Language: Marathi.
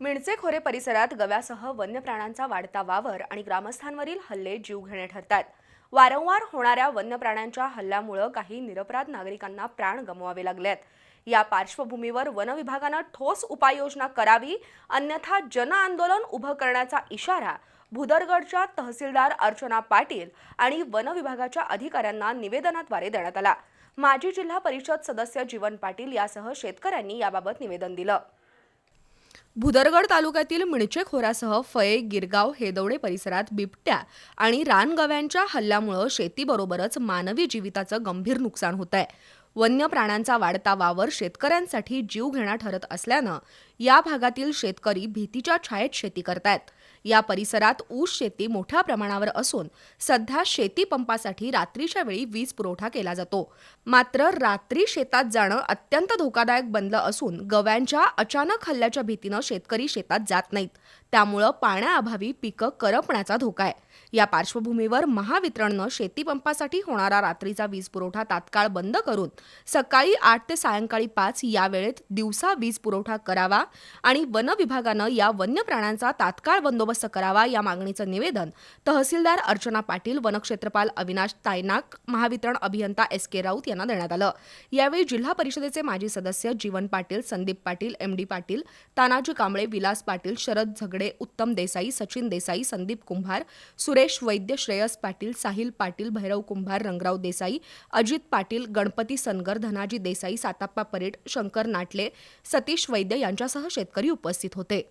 मिणचेखोरे परिसरात गव्यासह वन्य प्राण्यांचा वाढता वावर आणि ग्रामस्थांवरील हल्ले जीवघेणे ठरतात. वारंवार होणाऱ्या वन्य प्राण्यांच्या हल्ल्यामुळं काही निरपराध नागरिकांना प्राण गमवावे लागलेत. या पार्श्वभूमीवर वन विभागानं ठोस उपाययोजना करावी अन्यथा जनआंदोलन उभं करण्याचा इशारा भुदरगडच्या तहसीलदार अर्चना पाटील आणि वन विभागाच्या अधिकाऱ्यांना निवेदनाद्वारे देण्यात आला. माजी जिल्हा परिषद सदस्य जीवन पाटील यासह शेतकऱ्यांनी याबाबत निवेदन दिलं. भुदरगड तालुक्यातील मिणचे खोऱ्यासह फये गिरगाव हेदवडे परिसरात बिबट्या आणि रानगव्यांच्या हल्ल्यामुळं शेतीबरोबरच मानवी जीविताचं गंभीर नुकसान होत आहे वन्य प्राण्यांचा वाढता वावर शेतकऱ्यांसाठी जीवघेणा ठरत असल्यानं या भागातील शेतकरी भीतीच्या छायेत शेती करतायत. या परिसरात ऊस शेती मोठ्या प्रमाणावर असून सध्या शेती पंपासाठी रात्रीच्या वेळी वीज पुरवठा केला जातो. मात्र रात्री शेतात जाणं अत्यंत धोकादायक बनलं असून गव्यांच्या अचानक हल्ल्याच्या भीतीनं शेतकरी शेतात जात नाहीत. त्यामुळं पाण्याअभावी पिकं करपण्याचा धोका आहे. या पार्श्वभूमीवर महावितरणनं शेतीपंपासाठी होणारा रात्रीचा वीज पुरवठा तात्काळ बंद करून सकाळी आठ ते सायंकाळी पाच या वेळेत दिवसा वीज पुरवठा करावा आणि वन विभागानं या वन्य प्राण्यांचा तात्काळ बंदोबस्त करावा या मागणीचं निवेदन तहसीलदार अर्चना पाटील वनक्षेत्रपाल अविनाश तायनाक महावितरण अभियंता एस के राऊत यांना देण्यात आलं. यावेळी जिल्हा परिषदेचे माजी सदस्य जीवन पाटील संदीप पाटील एम डी पाटील तानाजी कांबळे विलास पाटील शरद झगडे उत्तम देसाई सचिन देसाई संदीप कुंभार सुरेश वैद्य श्रेयस पाटील साहिल पाटील भैरव कुंभार रंगराव देसाई अजित पाटील गणपती सनगर धनाजी देसाई साताप्पा परेड शंकर नाटले सतीश वैद्य यांच्यासह शेतकरी उपस्थित होते.